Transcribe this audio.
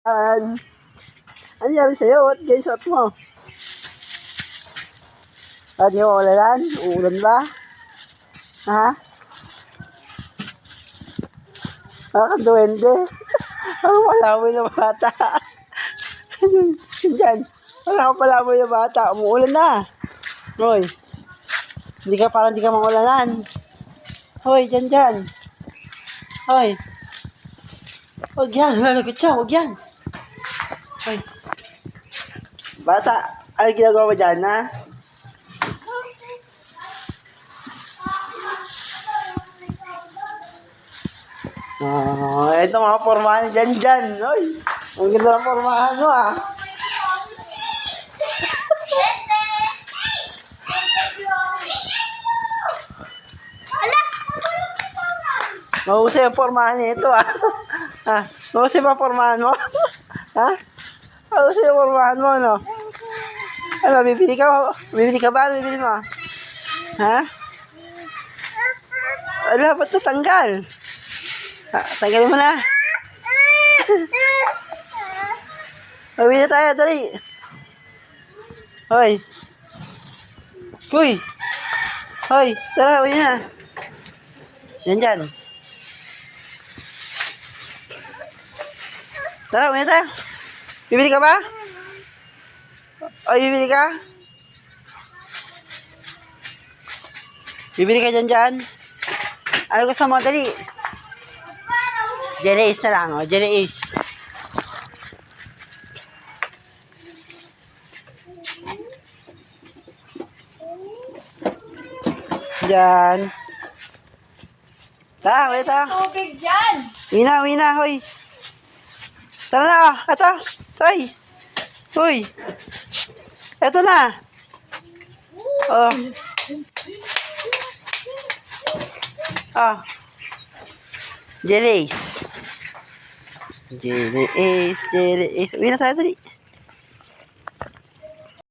An, ano nangyari sa'yo? What guys up mo? Ah, di mo ulan? Uulan ba? Ha? Parang duwende. Parang palaboy na bata. Yan dyan. Parang palaboy na bata. Umuulan na. Hoy. Hindi ka parang hindi ka mangulanan. Hoy, dyan dyan. Hoy. Huwag yan. Lalagot siya. Huwag yan. Hoy. Bata, ano ginagawa mo dyan, ha? Oh, ito mga pormahan dyan dyan. Hoy, ang ganda ng pormahan mo, ah. Mahusay ang pormahan nito, ah. ha? Mahusay ba pormahan mo? Ha? Mahusay ang pormahan mo, no? Ano, bibili ka? Bibili ka ba? Ano bibili mo? Ha? Wala, ba't natanggal? Ha, tanggalin mo na. Uwi na tayo, dali. Hoy. Uy. Hoy, tara, uwi na. Yan dyan. Tara, uwi na tayo. Bibili ka ba? O, bibili ka? Bibili ka dyan dyan? Ano gusto mo? Dali. Jelly Ace na lang, oh. Jelly Ace. Diyan. Tara, wait ah. Tubig dyan! Wina, wina, hoy. Tara na, hoy. Hoy. Shh. Ito na. Oh. Jelly Ace, Jelly Ace. Uwi na tayo dali.